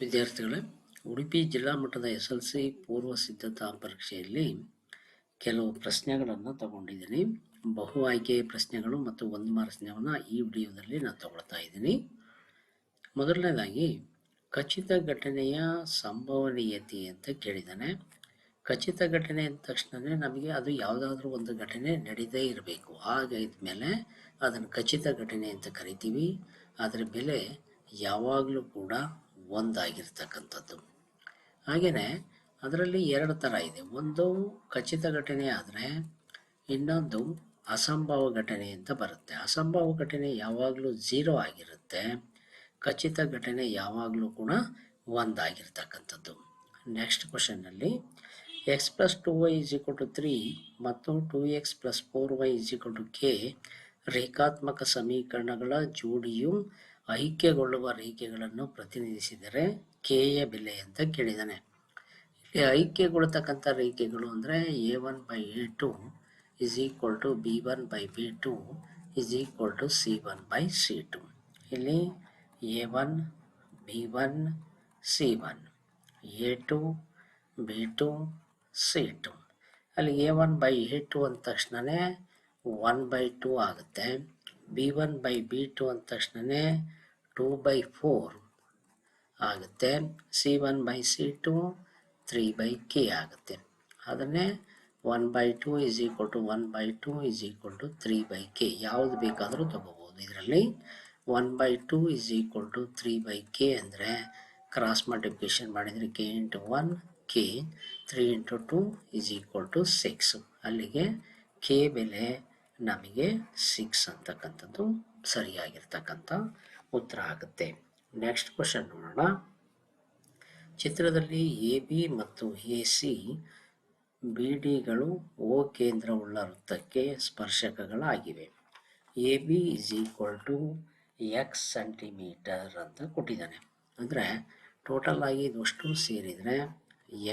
ವಿದ್ಯಾರ್ಥಿಗಳೇ, ಉಡುಪಿ ಜಿಲ್ಲಾ ಮಟ್ಟದ ಎಸ್ ಎಲ್ ಸಿ ಪೂರ್ವ ಸಿದ್ಧತಾ ಪರೀಕ್ಷೆಯಲ್ಲಿ ಕೆಲವು ಪ್ರಶ್ನೆಗಳನ್ನು ತಗೊಂಡಿದ್ದೀನಿ. ಬಹು ಆಯ್ಕೆ ಪ್ರಶ್ನೆಗಳು ಮತ್ತು ಒಂದು ಪ್ರಶ್ನೆಯನ್ನು ಈ ವಿಡಿಯೋದಲ್ಲಿ ನಾನು ತಗೊಳ್ತಾ ಇದ್ದೀನಿ. ಮೊದಲನೇದಾಗಿ, ಖಚಿತ ಘಟನೆಯ ಸಂಭವನೀಯತೆ ಅಂತ ಕೇಳಿದ್ದಾನೆ. ಖಚಿತ ಘಟನೆ ಅಂದ ತಕ್ಷಣವೇ ನಮಗೆ ಅದು ಯಾವುದಾದ್ರೂ ಒಂದು ಘಟನೆ ನಡೀದೇ ಇರಬೇಕು. ಆಗ ಇದ್ಮೇಲೆ ಅದನ್ನು ಖಚಿತ ಘಟನೆ ಅಂತ ಕರಿತೀವಿ. ಅದರ ಬೆಲೆ ಯಾವಾಗಲೂ ಕೂಡ ಒಂದಾಗಿರ್ತಕ್ಕಂಥದ್ದು. ಹಾಗೆಯೇ ಅದರಲ್ಲಿ ಎರಡು ಥರ ಇದೆ. ಒಂದು ಖಚಿತ ಘಟನೆ ಆದರೆ ಇನ್ನೊಂದು ಅಸಂಭವ ಘಟನೆ ಅಂತ ಬರುತ್ತೆ. ಅಸಂಭವ ಘಟನೆ ಯಾವಾಗಲೂ ಝೀರೋ ಆಗಿರುತ್ತೆ. ಖಚಿತ ಘಟನೆ ಯಾವಾಗಲೂ ಕೂಡ ಒಂದಾಗಿರ್ತಕ್ಕಂಥದ್ದು. Next ಕ್ವಶನ್ನಲ್ಲಿ X plus two Y is to three ಮತ್ತು two X plus four Y is equal to K ರೇಖಾತ್ಮಕ ಸಮೀಕರಣಗಳ ಜೋಡಿಯು ಐಕ್ಯಗೊಳ್ಳುವ ರೇಖೆಗಳನ್ನು ಪ್ರತಿನಿಧಿಸಿದರೆ ಕೆಯ ಬೆಲೆ ಅಂತ ಕೇಳಿದ್ದಾನೆ ಇಲ್ಲಿ ಐಕ್ಯಗೊಳ್ತಕ್ಕಂಥ ರೇಖೆಗಳು ಅಂದರೆ A one by A two is equal to B one by B two is equal to C one by C two. ಇಲ್ಲಿ A one, B one, C one, A two, B two, C two. ಅಲ್ಲಿ A one by A two ಅಂದ ತಕ್ಷಣವೇ one by two ಆಗುತ್ತೆ. B one by B two ಅಂದ ತಕ್ಷಣವೇ two by four ಆಗುತ್ತೆ. C one by C two three by K ಆಗುತ್ತೆ. ಅದನ್ನೇ one by two is equal to one by two is equal to three by K. ಯಾವುದು ಬೇಕಾದರೂ ತಗೋಬೋದು. ಇದರಲ್ಲಿ one by two is equal to three by K ಅಂದರೆ cross multiplication ಮಾಡಿದರೆ K into one, K, three into two is equal to six ಅಲ್ಲಿಗೆ K ಬೆಲೆ ನಮಗೆ six ಅಂತಕ್ಕಂಥದ್ದು ಸರಿಯಾಗಿರ್ತಕ್ಕಂಥ ಉತ್ತರ ಆಗುತ್ತೆ. ನೆಕ್ಸ್ಟ್ ಕ್ವಶನ್ ನೋಡೋಣ. ಚಿತ್ರದಲ್ಲಿ ಎ ಬಿ ಮತ್ತು ಎ ಸಿ ಬಿ ಡಿಗಳು ಓ ಕೇಂದ್ರವುಳ್ಳ ವೃತ್ತಕ್ಕೆ ಸ್ಪರ್ಶಕಗಳಾಗಿವೆ. A B is equal to X centimetre ಅಂತ ಕೊಟ್ಟಿದ್ದಾನೆ. ಅಂದರೆ ಟೋಟಲ್ ಆಗಿ ಇದಷ್ಟು ಸೇರಿದರೆ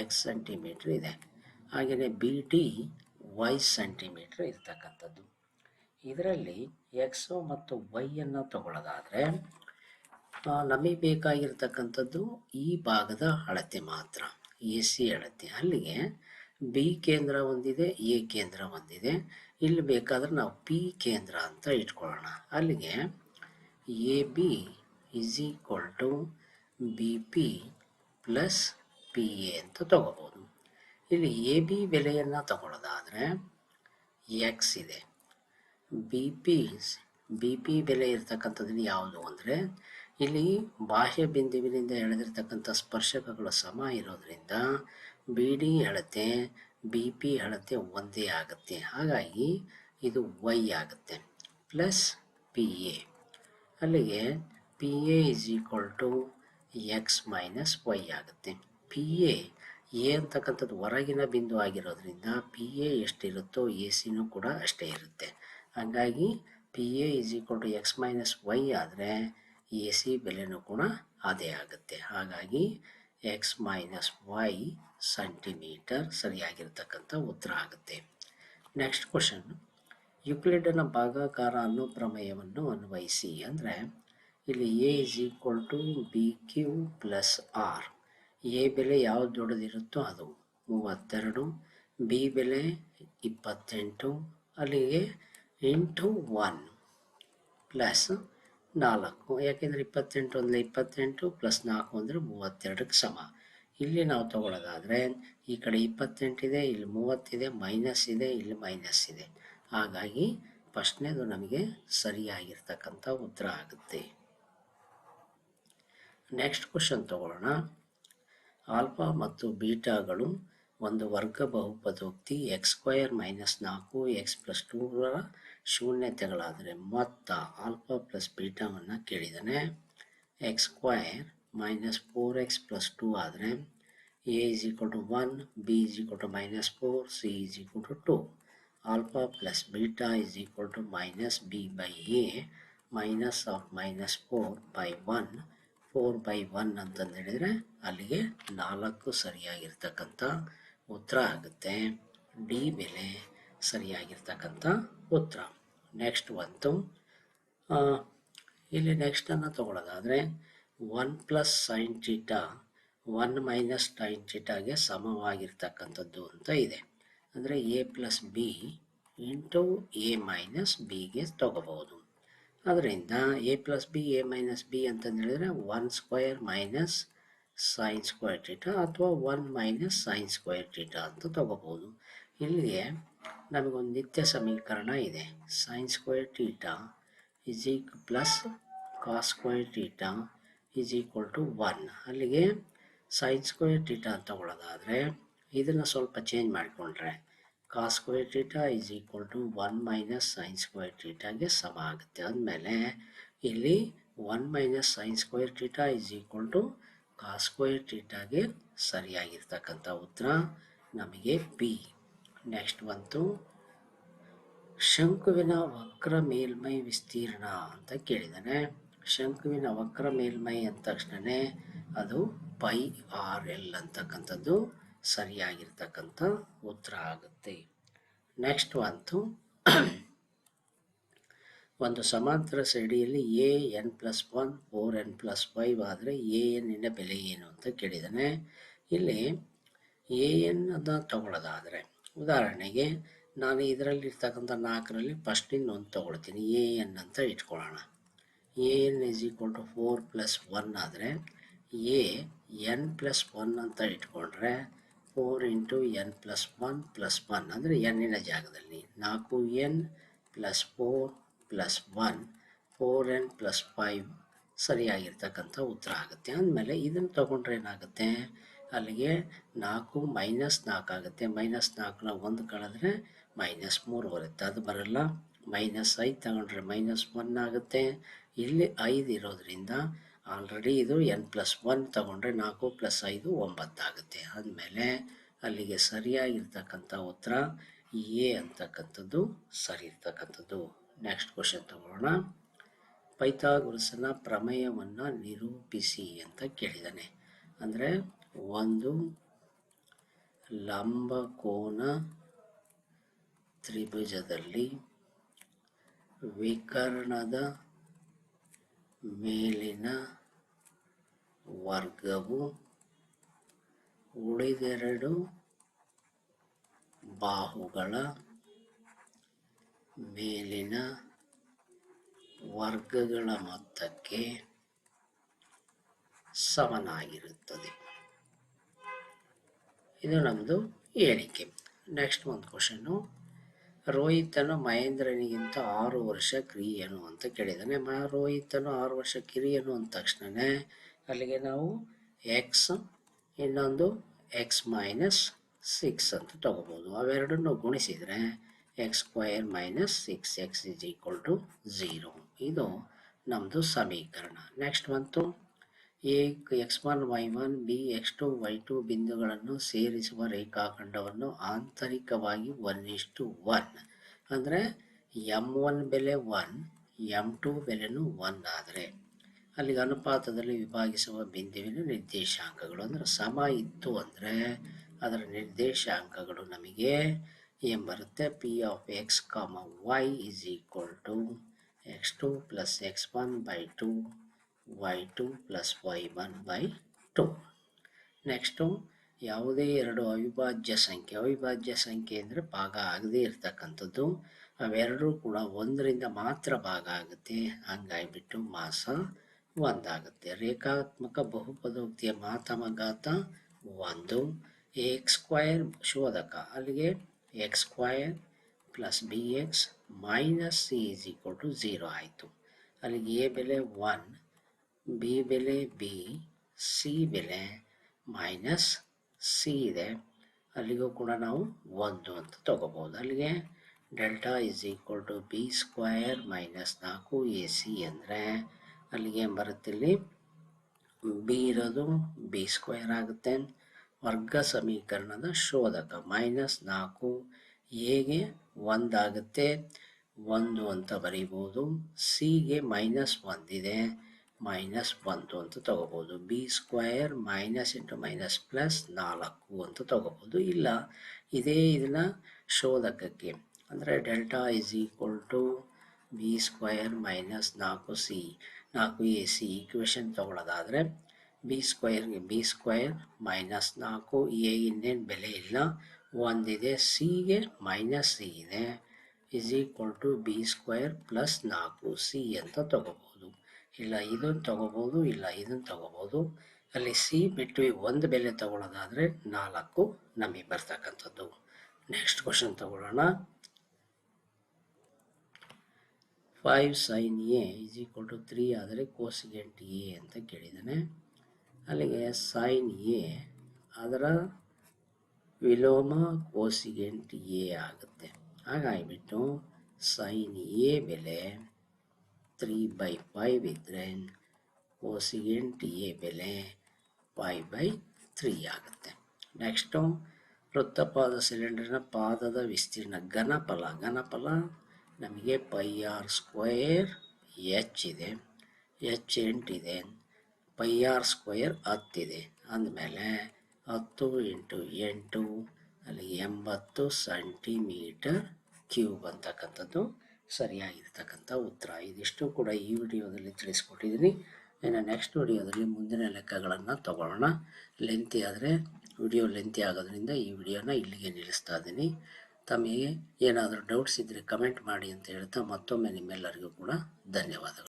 ಎಕ್ಸ್ ಸೆಂಟಿಮೀಟ್ರ್ ಇದೆ. ಹಾಗೆಯೇ ಬಿ ಡಿ ವೈ ಸೆಂಟಿಮೀಟ್ರ್ ಇರ್ತಕ್ಕಂಥದ್ದು. ಇದರಲ್ಲಿ ಎಕ್ಸು ಮತ್ತು ವೈಯನ್ನು ತಗೊಳ್ಳೋದಾದರೆ ನಮಗೆ ಬೇಕಾಗಿರ್ತಕ್ಕಂಥದ್ದು ಈ ಭಾಗದ ಅಳತೆ ಮಾತ್ರ, ಎ ಸಿ ಅಳತೆ. ಅಲ್ಲಿಗೆ ಬಿ ಕೇಂದ್ರ ಒಂದಿದೆ, ಎ ಕೇಂದ್ರ ಒಂದಿದೆ. ಇಲ್ಲಿ ಬೇಕಾದ್ರೆ ನಾವು ಪಿ ಕೇಂದ್ರ ಅಂತ ಇಟ್ಕೊಳ್ಳೋಣ. ಅಲ್ಲಿಗೆ A B is equal to B P plus P A ಅಂತ ತಗೋಬೋದು. ಇಲ್ಲಿ ಎ ಬಿ ಬೆಲೆಯನ್ನು ತಗೊಳ್ಳೋದಾದರೆ, ಎಕ್ಸ್ ಇದೆ. ಬಿ ಪಿ ಬಿ ಪಿ ಬೆಲೆ ಇರ್ತಕ್ಕಂಥದ್ದು ಯಾವುದು ಅಂದರೆ, ಇಲ್ಲಿ ಬಾಹ್ಯ ಬಿಂದುವಿನಿಂದ ಎಳೆದಿರ್ತಕ್ಕಂಥ ಸ್ಪರ್ಶಕಗಳು ಸಮ ಇರೋದ್ರಿಂದ ಬಿ ಡಿ ಅಳತೆ, ಬಿ ಪಿ ಅಳತೆ ಒಂದೇ ಆಗುತ್ತೆ. ಹಾಗಾಗಿ ಇದು ವೈ ಆಗುತ್ತೆ. Plus P A. ಅಲ್ಲಿಗೆ P A is equal to X minus Y ಆಗುತ್ತೆ. ಪಿ ಎ ಎ ಅಂತಕ್ಕಂಥದ್ದು ಹೊರಗಿನ ಬಿಂದು ಆಗಿರೋದ್ರಿಂದ ಪಿ ಎ ಎಷ್ಟಿರುತ್ತೋ ಎ ಸಿನೂ ಕೂಡ ಅಷ್ಟೇ ಇರುತ್ತೆ. ಹಾಗಾಗಿ P A is equal to X minus Y ಆದರೆ ಎ ಸಿ ಬೆಲೆನೂ ಕೂಡ ಅದೇ ಆಗುತ್ತೆ. ಹಾಗಾಗಿ ಎಕ್ಸ್ ಮೈನಸ್ ವೈ ಸೆಂಟಿಮೀಟರ್ ಸರಿಯಾಗಿರ್ತಕ್ಕಂಥ ಉತ್ತರ ಆಗುತ್ತೆ. ನೆಕ್ಸ್ಟ್ ಕ್ವಶನ್ ಯುಕ್ಲಿಡನ ಭಾಗಾಕಾರ ಅನುಪ್ರಮೇಯವನ್ನು ಅನ್ವಯಿಸಿ ಅಂದರೆ ಇಲ್ಲಿ A is equal to B Q plus R A ಬೆಲೆ ಯಾವ್ದು ದೊಡ್ಡದಿರುತ್ತೋ ಅದು ಮೂವತ್ತೆರಡು ಬಿ ಬೆಲೆ ಇಪ್ಪತ್ತೆಂಟು, ಅಲ್ಲಿಗೆ ಇಂಟು ಒನ್ ಪ್ಲಸ್ ನಾಲ್ಕು, ಯಾಕೆಂದರೆ ಇಪ್ಪತ್ತೆಂಟು ಅಂದರೆ ಇಪ್ಪತ್ತೆಂಟು, ಪ್ಲಸ್ ನಾಲ್ಕು ಅಂದರೆ ಮೂವತ್ತೆರಡಕ್ಕೆ ಸಮ. ಇಲ್ಲಿ ನಾವು ತಗೊಳ್ಳೋದಾದರೆ, ಈ ಕಡೆ ಇಪ್ಪತ್ತೆಂಟಿದೆ ಇಲ್ಲಿ ಮೂವತ್ತಿದೆ ಮೈನಸ್ ಇದೆ, ಇಲ್ಲಿ ಮೈನಸ್ ಇದೆ. ಹಾಗಾಗಿ ಫಸ್ಟ್ನೇದು ನಮಗೆ ಸರಿಯಾಗಿರ್ತಕ್ಕಂಥ ಉತ್ತರ ಆಗುತ್ತೆ. ನೆಕ್ಸ್ಟ್ ಕ್ವಶನ್ ತಗೊಳ್ಳೋಣ. ಆಲ್ಫಾ ಮತ್ತು ಬೀಟಾಗಳು ಒಂದು ವರ್ಗ ಬಹುಪದೋಕ್ತಿ, ಎಕ್ಸ್ ಸ್ಕ್ವಯರ್ ಮೈನಸ್ ನಾಲ್ಕು, ಎಕ್ಸ್ ಪ್ಲಸ್ ಟೂರ ಶೂನ್ಯತೆಗಳಾದರೆ ಮೊತ್ತ ಆಲ್ಫಾ ಪ್ಲಸ್ ಬೀಟಾವನ್ನು ಕೇಳಿದ್ದಾನೆ. X square minus four X plus two ಆದರೆ A is equal to one B is equal to minus four C is equal to two alpha plus beta is equal to minus B by A minus of minus four by one four by one ಅಂತಂದು ಹೇಳಿದರೆ ಅಲ್ಲಿಗೆ ನಾಲ್ಕು ಸರಿಯಾಗಿರ್ತಕ್ಕಂಥ ಉತ್ತರ ಆಗುತ್ತೆ. D ಬೆಲೆ ಸರಿಯಾಗಿರ್ತಕ್ಕಂಥ ಉತ್ತರ. Next ಆ, ಇಲ್ಲಿ ನೆಕ್ಸ್ಟನ್ನು ತಗೊಳ್ಳೋದಾದರೆ one plus sine theta one minus sine ಟೀಟಾಗೆ ಸಮವಾಗಿರ್ತಕ್ಕಂಥದ್ದು ಅಂತ ಇದೆ. ಅಂದರೆ A plus B into A minus ಬಿಗೆ ತಗೋಬಹುದು. ಅದರಿಂದ A plus B A minus B ಅಂತಂದೇಳಿದರೆ one square minus sine square theta ಅಥವಾ one minus sine square theta ಅಂತ ತಗೋಬೋದು ಇಲ್ಲಿಗೆ ನಮಗೊಂದು ನಿತ್ಯ ಸಮೀಕರಣ ಇದೆ. Sine square theta is eke plus cos square theta is equal to one ಅಲ್ಲಿಗೆ ಸೈನ್ ಸ್ಕ್ವೇರ್ ಟೀಟಾ ಅಂತ ತಗೊಳ್ಳೋದಾದರೆ ಇದನ್ನು ಸ್ವಲ್ಪ ಚೇಂಜ್ ಮಾಡಿಕೊಂಡ್ರೆ cos square theta is equal to one minus sine square ಟೀಟಾಗೆ ಸಮ ಆಗುತ್ತೆ. ಅಂದಮೇಲೆ ಇಲ್ಲಿ one minus sine square theta is equal to cos square ಟೀಟಾಗೆ ಸರಿಯಾಗಿರ್ತಕ್ಕಂಥ ಉತ್ತರ ನಮಗೆ ಬಿ ನೆಕ್ಸ್ಟ್ ಬಂತು ಶಂಕುವಿನ ವಕ್ರ ಮೇಲ್ಮೈ ವಿಸ್ತೀರ್ಣ ಅಂತ ಕೇಳಿದ್ದಾನೆ ಶಂಕುವಿನ ವಕ್ರ ಮೇಲ್ಮೈ ಅಂದ ತಕ್ಷಣವೇ ಅದು ಪೈ ಆರ್ ಎಲ್ ಅಂತಕ್ಕಂಥದ್ದು ಸರಿಯಾಗಿರ್ತಕ್ಕಂಥ ಉತ್ತರ ಆಗುತ್ತೆ. ನೆಕ್ಸ್ಟ್ ಬಂತು ಒಂದು ಸಮಾಂತರ ಸೈಡಿಯಲ್ಲಿ A, N plus one, four, N plus five ಆದರೆ ಎ ಎನ್ನಿನ ಬೆಲೆ ಏನು ಅಂತ ಕೇಳಿದ್ದಾನೆ ಇಲ್ಲಿ ಎ ಎನ್ ಅದನ್ನು ತಗೊಳ್ಳೋದಾದರೆ ಉದಾಹರಣೆಗೆ, ನಾನು ಇದರಲ್ಲಿ ಇರ್ತಕ್ಕಂಥ ನಾಲ್ಕರಲ್ಲಿ ಫಸ್ಟಿಂದ ಒಂದು ತೊಗೊಳ್ತೀನಿ ಎ ಎನ್ ಅಂತ ಇಟ್ಕೊಳ್ಳೋಣ. A N is equal to four plus one ಆದರೆ ಎ ಎನ್ ಪ್ಲಸ್ ಒನ್ ಅಂತ ಇಟ್ಕೊಂಡ್ರೆ four into N plus one plus one ಅಂದರೆ ಎನ್ನಿನ ಜಾಗದಲ್ಲಿ. ನಾಲ್ಕು N plus four plus one four N plus five ಸರಿಯಾಗಿರ್ತಕ್ಕಂಥ ಉತ್ತರ ಆಗುತ್ತೆ. ಅಂದಮೇಲೆ ಇದನ್ನು ತೊಗೊಂಡ್ರೆ ಏನಾಗುತ್ತೆ? ಅಲ್ಲಿಗೆ ನಾಲ್ಕು ಮೈನಸ್ ನಾಲ್ಕು ಆಗುತ್ತೆ. ಮೈನಸ್ ನಾಲ್ಕನ್ನ ಒಂದು ಕಳೆದ್ರೆ ಮೈನಸ್ ಮೂರು ಬರುತ್ತೆ. ಅದು ಬರಲ್ಲ. ಮೈನಸ್ ಐದು ತಗೊಂಡ್ರೆ ಮೈನಸ್ ಒನ್ ಆಗುತ್ತೆ. ಇಲ್ಲಿ ಐದು ಇರೋದ್ರಿಂದ ಆಲ್ರೆಡಿ ಇದು ಎನ್ ಪ್ಲಸ್ ಒನ್ ತಗೊಂಡ್ರೆ ನಾಲ್ಕು ಪ್ಲಸ್ ಐದು ಒಂಬತ್ತಾಗುತ್ತೆ ಅಂದಮೇಲೆ ಅಲ್ಲಿಗೆ ಸರಿಯಾಗಿರ್ತಕ್ಕಂಥ ಉತ್ತರ ಎ ಅಂತಕ್ಕಂಥದ್ದು ಸರಿ ಇರ್ತಕ್ಕಂಥದ್ದು ನೆಕ್ಸ್ಟ್ ಕ್ವಶನ್ ತಗೊಳ್ಳೋಣ. ಪೈಥಾಗುರಸನ ಪ್ರಮೇಯವನ್ನು ನಿರೂಪಿಸಿ ಅಂತ ಕೇಳಿದ್ದಾನೆ. ಅಂದರೆ ಒಂದು ಲಂಬಕೋನ ತ್ರಿಭುಜದಲ್ಲಿ ವಿಕರ್ಣದ ಮೇಲಿನ ವರ್ಗವು ಉಳಿದೆರಡು ಬಾಹುಗಳ ಮೇಲಿನ ವರ್ಗಗಳ ಮೊತ್ತಕ್ಕೆ ಸಮನಾಗಿರುತ್ತದೆ. ಇದು ನಮ್ಮದು ಹೇಳಿಕೆ. ನೆಕ್ಸ್ಟ್ ಒಂದು ಕ್ವಶನ್ನು ರೋಹಿತನು ಮಹೇಂದ್ರನಿಗಿಂತ ಆರು ವರ್ಷ ಕಿರಿಯನು ಅಂತ ಕೇಳಿದ್ದಾನೆ. ಮ, ರೋಹಿತನು ಆರು ವರ್ಷ ಕಿರಿಯನು ಅಂದ ತಕ್ಷಣವೇ ಅಲ್ಲಿಗೆ ನಾವು ಎಕ್ಸ್ ಇನ್ನೊಂದು ಎಕ್ಸ್ ಮೈನಸ್ ಸಿಕ್ಸ್ ಅಂತ ತಗೋಬೋದು. ಅವೆರಡನ್ನು ಗುಣಿಸಿದರೆ X square minus six X is equal to zero ಇದು ನಮ್ಮದು ಸಮೀಕರಣ. ನೆಕ್ಸ್ಟ್ ಬಂತು. X one Y one B X two Y two ಬಿಂದುಗಳನ್ನು ಸೇರಿಸುವ ರೇಖಾಖಂಡವನ್ನು ಆಂತರಿಕವಾಗಿ ಒನ್ ಇಷ್ಟು ಒನ್ ಅಂದರೆ ಎಂ ಒನ್ ಬೆಲೆ ಒನ್ ಎಂ ಟು ಬೆಲೆನೂ ಒನ್ ಆದರೆ ಅಲ್ಲಿಗೆ ಅನುಪಾತದಲ್ಲಿ ವಿಭಾಗಿಸುವ ಬಿಂದುವಿನ ನಿರ್ದೇಶಾಂಕಗಳು ಅಂದರೆ ಸಮ ಇತ್ತು ಅಂದರೆ ಅದರ ನಿರ್ದೇಶಾಂಕಗಳು ನಮಗೆ ಏನು ಬರುತ್ತೆ? P of x comma y is equal to x two plus x one by two y two plus y one by two next ಯಾವುದೇ ಎರಡು ಅವಿಭಾಜ್ಯ ಸಂಖ್ಯೆ. ಅವಿಭಾಜ್ಯ ಸಂಖ್ಯೆ ಅಂದರೆ ಭಾಗ ಆಗದೇ ಇರತಕ್ಕಂಥದ್ದು. ಅವೆರಡೂ ಕೂಡ ಒಂದರಿಂದ ಮಾತ್ರ ಭಾಗ ಆಗುತ್ತೆ. ಹಂಗಾಗಿಬಿಟ್ಟು ಮಾಸ ಒಂದಾಗುತ್ತೆ ರೇಖಾತ್ಮಕ ಬಹುಪದೋಕ್ತಿಯ ಮಾತಮಘಾತ ಒಂದು. ಎಕ್ಸ್ ಸ್ಕ್ವಯರ್ ಶೋಧಕ. ಅಲ್ಲಿಗೆ x square plus b x minus c is equal to zero ಆಯಿತು. ಅಲ್ಲಿಗೆ ಎ ಬೆಲೆ ಒನ್ ಬಿ ಬೆಲೆ ಬಿ ಸಿ ಬೆಲೆ ಮೈನಸ್ ಸಿ ಇದೆ. ಅಲ್ಲಿಗೂ ಕೂಡ ನಾವು ಒಂದು ಅಂತ ತಗೋಬೋದು. ಅಲ್ಲಿಗೆ delta is equal to b square minus ನಾಲ್ಕು ಎ ಸಿ ಅಂದರೆ ಅಲ್ಲಿಗೆ ಬರುತ್ತಿಲ್ಲಿ ಬಿ ಇರೋದು ಬಿ ಸ್ಕ್ವಯರ್ ಆಗುತ್ತೆ. ವರ್ಗ ಸಮೀಕರಣದ ಶೋಧಕ ಮೈನಸ್ ನಾಲ್ಕು ಎಗೆ ಒಂದಾಗುತ್ತೆ ಒಂದು ಅಂತ ಬರೀಬೋದು. ಸಿಗೆ ಮೈನಸ್ ಒಂದಿದೆ. ಮೈನಸ್ ಒಂದು ಅಂತ ತಗೋಬೋದು. B square minus into minus plus ನಾಲ್ಕು ಅಂತ ತಗೋಬೋದು. ಇಲ್ಲ, ಇದೇ ಇದನ್ನು ಶೋಧಕಕ್ಕೆ. ಅಂದರೆ delta is equal to b square minus ನಾಲ್ಕು ಸಿ ನಾಲ್ಕು ಎ ಸಿ ಈಕ್ವೇಷನ್ ತೊಗೊಳ್ಳೋದಾದರೆ ಬಿ ಸ್ಕ್ವಯರ್ಗೆ ಬಿ ಸ್ಕ್ವಯರ್ ಮೈನಸ್ ನಾಲ್ಕು ಎ ಇನ್ನೇನು ಬೆಲೆ ಇಲ್ಲ. ಒಂದಿದೆ ಸಿಗೆ ಮೈನಸ್ ಸಿ ಇದೆ. Is equal to b square plus ನಾಲ್ಕು ಸಿ ಅಂತ ತಗೋಬೋದು. ಇಲ್ಲ ಇದನ್ನು ತಗೋಬೋದು, ಇಲ್ಲ ಇದನ್ನು ತಗೋಬೋದು. ಅಲ್ಲಿ ಸಿ ಬಿಟ್ಟು ಒಂದು ಬೆಲೆ ತಗೊಳ್ಳೋದಾದರೆ ನಾಲ್ಕು ನಮಗೆ ಬರ್ತಕ್ಕಂಥದ್ದು. ನೆಕ್ಸ್ಟ್ ಕ್ವಶನ್ ತಗೊಳ್ಳೋಣ. Five sine a is equal to three ಆದರೆ ಕೋಸಿಗೆಂಟ್ ಎ ಅಂತ ಕೇಳಿದ್ದಾನೆ. ಅಲ್ಲಿಗೆ ಸೈನ್ ಎ ಅದರ ವಿಲೋಮ ಕೋಸಿಗೆಂಟ್ ಎ ಆಗುತ್ತೆ. ಹಾಗಾಗಿಬಿಟ್ಟು ಸೈನ್ ಎ ಬೆಲೆ ತ್ರೀ ಬೈ ಫೈವ್ ಇದ್ದರೆ ಕೋಸಿಗೆಂಟ್ ಎ ಬೆಲೆ ಫೈವ್ ಬೈ ತ್ರೀ ಆಗುತ್ತೆ. ನೆಕ್ಸ್ಟು ವೃತ್ತಪಾದ ಸಿಲಿಂಡರ್ನ ಪಾದದ ವಿಸ್ತೀರ್ಣ ಘನಫಲ. ಘನಫಲ ನಮಗೆ ಪೈ ಆರ್ ಸ್ಕ್ವಯರ್ ಎಚ್ ಇದೆ. ಎಚ್ ಎಂಟಿದೆ ಪೈ ಆರ್ ಸ್ಕ್ವಯರ್ ಹತ್ತಿದೆ ಅಂದಮೇಲೆ ಹತ್ತು ಇಂಟು ಎಂಟು ಅಲ್ಲಿ ಎಂಬತ್ತು ಸೆಂಟಿಮೀಟರ್ ಕ್ಯೂಬ್ ಅಂತಕ್ಕಂಥದ್ದು ಸರಿಯಾಗಿರ್ತಕ್ಕಂಥ ಉತ್ತರ. ಇದಿಷ್ಟು ಕೂಡ ಈ ವಿಡಿಯೋದಲ್ಲಿ ತಿಳಿಸ್ಕೊಟ್ಟಿದ್ದೀನಿ. ಇನ್ನು ನೆಕ್ಸ್ಟ್ ವಿಡಿಯೋದಲ್ಲಿ ಮುಂದಿನ ಲೆಕ್ಕಗಳನ್ನು ತಗೊಳ್ಳೋಣ. ಲೆಂತಿ ಆದರೆ, ವಿಡಿಯೋ ಲೆಂತಿ ಆಗೋದ್ರಿಂದ ಈ ವಿಡಿಯೋನ ಇಲ್ಲಿಗೆ ನಿಲ್ಲಿಸ್ತಾ ಇದ್ದೀನಿ. ತಮಗೆ ಏನಾದರೂ ಡೌಟ್ಸ್ ಇದ್ದರೆ ಕಮೆಂಟ್ ಮಾಡಿ ಅಂತ ಹೇಳ್ತಾ ಮತ್ತೊಮ್ಮೆ ನಿಮ್ಮೆಲ್ಲರಿಗೂ ಕೂಡ ಧನ್ಯವಾದಗಳು.